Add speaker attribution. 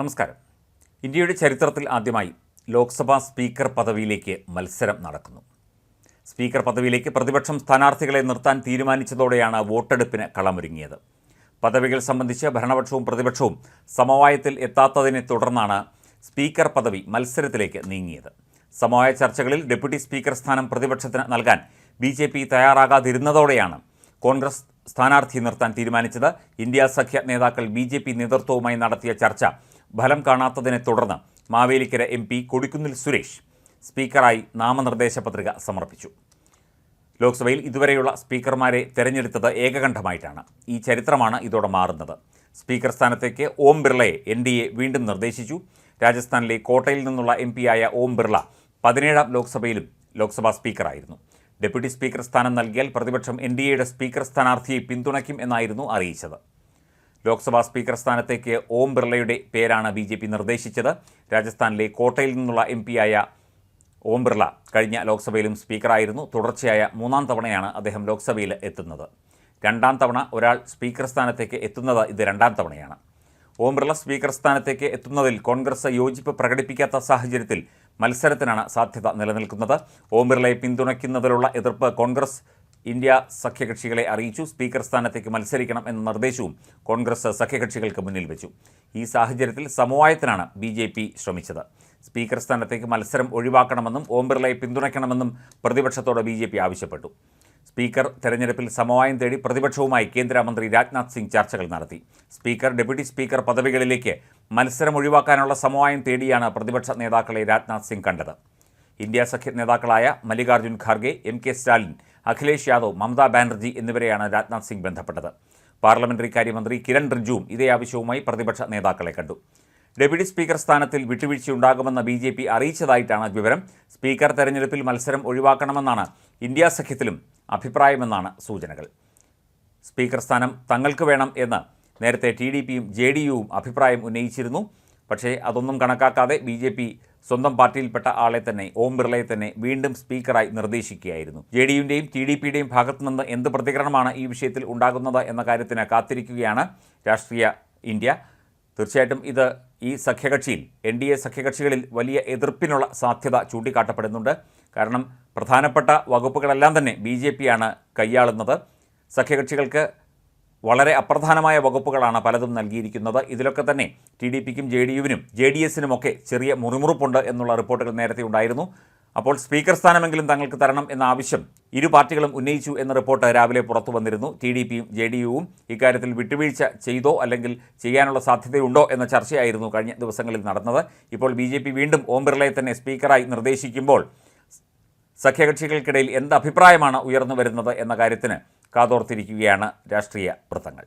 Speaker 1: നമസ്കാരം. ഇന്ത്യയുടെ ചരിത്രത്തിൽ ആദ്യമായി ലോക്സഭാ സ്പീക്കർ പദവിയിലേക്ക് മത്സരം നടക്കുന്നു. സ്പീക്കർ പദവിയിലേക്ക് പ്രതിപക്ഷം സ്ഥാനാർത്ഥികളെ നിർത്താൻ തീരുമാനിച്ചതോടെയാണ് വോട്ടെടുപ്പിന് കളമൊരുങ്ങിയത്. പദവികൾ സംബന്ധിച്ച് ഭരണപക്ഷവും പ്രതിപക്ഷവും സമവായത്തിൽ എത്താത്തതിനെ തുടർന്നാണ് സ്പീക്കർ പദവി മത്സരത്തിലേക്ക് നീങ്ങിയത്. സമവായ ചർച്ചകളിൽ ഡെപ്യൂട്ടി സ്പീക്കർ സ്ഥാനം പ്രതിപക്ഷത്തിന് നൽകാൻ ബി ജെ പി തയ്യാറാകാതിരുന്നതോടെയാണ് കോൺഗ്രസ് സ്ഥാനാർത്ഥി നിർത്താൻ തീരുമാനിച്ചത്. ഇന്ത്യ സഖ്യ നേതാക്കൾ ബി നേതൃത്വവുമായി നടത്തിയ ചർച്ച ഫലം കാണാത്തതിനെ തുടർന്ന് മാവേലിക്കര എം പി കൊടിക്കുന്നിൽ സുരേഷ് സ്പീക്കറായി നാമനിർദ്ദേശ പത്രിക സമർപ്പിച്ചു. ലോക്സഭയിൽ ഇതുവരെയുള്ള സ്പീക്കർമാരെ തെരഞ്ഞെടുത്തത് ഏകകണ്ഠമായിട്ടാണ്. ഈ ചരിത്രമാണ് ഇതോടെ മാറുന്നത്. സ്പീക്കർ സ്ഥാനത്തേക്ക് ഓം ബിർളയെ എൻ ഡി എ വീണ്ടും നിർദ്ദേശിച്ചു. രാജസ്ഥാനിലെ കോട്ടയിൽ നിന്നുള്ള എം പിയായ ഓം ബിർള പതിനേഴാം ലോക്സഭയിലും ലോക്സഭാ സ്പീക്കറായിരുന്നു. ഡെപ്യൂട്ടി സ്പീക്കർ സ്ഥാനം നൽകിയാൽ പ്രതിപക്ഷം എൻ ഡി എയുടെ സ്പീക്കർ സ്ഥാനാർത്ഥിയെ പിന്തുണയ്ക്കും എന്നായിരുന്നു അറിയിച്ചത്. ലോക്സഭാ സ്പീക്കർ സ്ഥാനത്തേക്ക് ഓം ബിർളയുടെ പേരാണ് ബി ജെ പി നിർദ്ദേശിച്ചത്. രാജസ്ഥാനിലെ കോട്ടയിൽ നിന്നുള്ള എം പിയായ ഓം ബിർള കഴിഞ്ഞ ലോക്സഭയിലും സ്പീക്കറായിരുന്നു തുടർച്ചയായ മൂന്നാം തവണയാണ് അദ്ദേഹം ലോക്സഭയിൽ എത്തുന്നത്. രണ്ടാം തവണ ഒരാൾ സ്പീക്കർ സ്ഥാനത്തേക്ക് എത്തുന്നത് ഇത് രണ്ടാം തവണയാണ്. ഓം ബിർള സ്പീക്കർ സ്ഥാനത്തേക്ക് എത്തുന്നതിൽ കോൺഗ്രസ് യോജിപ്പ് പ്രകടിപ്പിക്കാത്ത സാഹചര്യത്തിൽ മത്സരത്തിനാണ് സാധ്യത നിലനിൽക്കുന്നത്. ഓം ബിർളയെ പിന്തുണയ്ക്കുന്നതിലുള്ള എതിർപ്പ് കോൺഗ്രസ് ഇന്ത്യ സഖ്യകക്ഷികളെ അറിയിച്ചു സ്പീക്കർ സ്ഥാനത്തേക്ക് മത്സരിക്കണം എന്ന നിർദ്ദേശവും കോൺഗ്രസ് സഖ്യകക്ഷികൾക്ക് മുന്നിൽ വെച്ചു. ഈ സാഹചര്യത്തിൽ സമവായത്തിനാണ് ബി ജെ പി ശ്രമിച്ചത്. സ്പീക്കർ സ്ഥാനത്തേക്ക് മത്സരം ഒഴിവാക്കണമെന്നും ഓം ബിർളയെ പിന്തുണയ്ക്കണമെന്നും പ്രതിപക്ഷത്തോട് ബി ജെ പി ആവശ്യപ്പെട്ടു. സ്പീക്കർ തെരഞ്ഞെടുപ്പിൽ സമവായം തേടി പ്രതിപക്ഷവുമായി കേന്ദ്രമന്ത്രി രാജ്നാഥ് സിംഗ് ചർച്ചകൾ നടത്തി. സ്പീക്കർ ഡെപ്യൂട്ടി സ്പീക്കർ പദവികളിലേക്ക് മത്സരം ഒഴിവാക്കാനുള്ള സമവായം തേടിയാണ് പ്രതിപക്ഷ നേതാക്കളെ രാജ്നാഥ് സിംഗ് കണ്ടത്. ഇന്ത്യ സഖ്യ നേതാക്കളായ മല്ലികാർജുൻ ഖാർഗെ എം കെ സ്റ്റാലിൻ അഖിലേഷ് യാദവ് മമതാ ബാനർജി എന്നിവരെയാണ് രാജ്നാഥ് സിംഗ് ബന്ധപ്പെട്ടത്. പാർലമെന്ററി കാര്യമന്ത്രി കിരൺ റിജുവും ഇതേ ആവശ്യവുമായി പ്രതിപക്ഷ നേതാക്കളെ കണ്ടു. ഡെപ്യൂട്ടി സ്പീക്കർ സ്ഥാനത്തിൽ വിട്ടുവീഴ്ചയുണ്ടാകുമെന്ന് ബി ജെ പി അറിയിച്ചതായിട്ടാണ് വിവരം. സ്പീക്കർ തെരഞ്ഞെടുപ്പിൽ മത്സരം ഒഴിവാക്കണമെന്നാണ് ഇന്ത്യാ സഖ്യത്തിലും അഭിപ്രായമെന്നാണ് സൂചനകൾ. സ്പീക്കർ സ്ഥാനം തങ്ങൾക്ക് വേണം എന്ന് നേരത്തെ ടി ഡി പിയും ജെ ഡി യുവും അഭിപ്രായം ഉന്നയിച്ചിരുന്നു. പക്ഷേ അതൊന്നും കണക്കാക്കാതെ ബി ജെ പി സ്വന്തം പാർട്ടിയിൽപ്പെട്ട ആളെ തന്നെ ഓം ബിർളയെ തന്നെ വീണ്ടും സ്പീക്കറായി നിർദ്ദേശിക്കുകയായിരുന്നു. ജെ ഡി യുവിന്റെയും ടി ഡി പിയുടെയും ഭാഗത്തുനിന്ന് എന്ത് പ്രതികരണമാണ് ഈ വിഷയത്തിൽ ഉണ്ടാകുന്നത് എന്ന കാര്യത്തിന് കാത്തിരിക്കുകയാണ് രാഷ്ട്രീയ ഇന്ത്യ. തീർച്ചയായിട്ടും ഇത് ഈ സഖ്യകക്ഷിയിൽ എൻ ഡി എ സഖ്യകക്ഷികളിൽ വലിയ എതിർപ്പിനുള്ള സാധ്യത ചൂണ്ടിക്കാട്ടപ്പെടുന്നുണ്ട്. കാരണം പ്രധാനപ്പെട്ട വകുപ്പുകളെല്ലാം തന്നെ ബി ജെ പിയാണ് കൈയാളുന്നത്. സഖ്യകക്ഷികൾക്ക് വളരെ അപ്രധാനമായ വകുപ്പുകളാണ് പലതും നൽകിയിരിക്കുന്നത്. ഇതിലൊക്കെ തന്നെ ടി ഡി പിക്കും ജെ ഡി യുവിനും ജെ ഡി എസിനുമൊക്കെ ചെറിയ മുറിമുറുപ്പുണ്ട് എന്നുള്ള റിപ്പോർട്ടുകൾ നേരത്തെ ഉണ്ടായിരുന്നു. അപ്പോൾ സ്പീക്കർ സ്ഥാനമെങ്കിലും തങ്ങൾക്ക് തരണം എന്ന ആവശ്യം ഇരു പാർട്ടികളും ഉന്നയിച്ചു എന്ന റിപ്പോർട്ട് രാവിലെ പുറത്തു വന്നിരുന്നു. ടി ഡി പിയും ജെ ഡി യുവും ഇക്കാര്യത്തിൽ വിട്ടുവീഴ്ച ചെയ്തോ അല്ലെങ്കിൽ ചെയ്യാനുള്ള സാധ്യതയുണ്ടോ എന്ന ചർച്ചയായിരുന്നു കഴിഞ്ഞ ദിവസങ്ങളിൽ നടന്നത്. ഇപ്പോൾ ബി ജെ പി വീണ്ടും ഓം ബിർളയെ തന്നെ സ്പീക്കറായി നിർദ്ദേശിക്കുമ്പോൾ സഖ്യകക്ഷികൾക്കിടയിൽ എന്ത് അഭിപ്രായമാണ് ഉയർന്നു വരുന്നത് എന്ന കാര്യത്തിന് കാതോർത്തിരിക്കുകയാണ് രാഷ്ട്രീയ വൃത്തങ്ങൾ.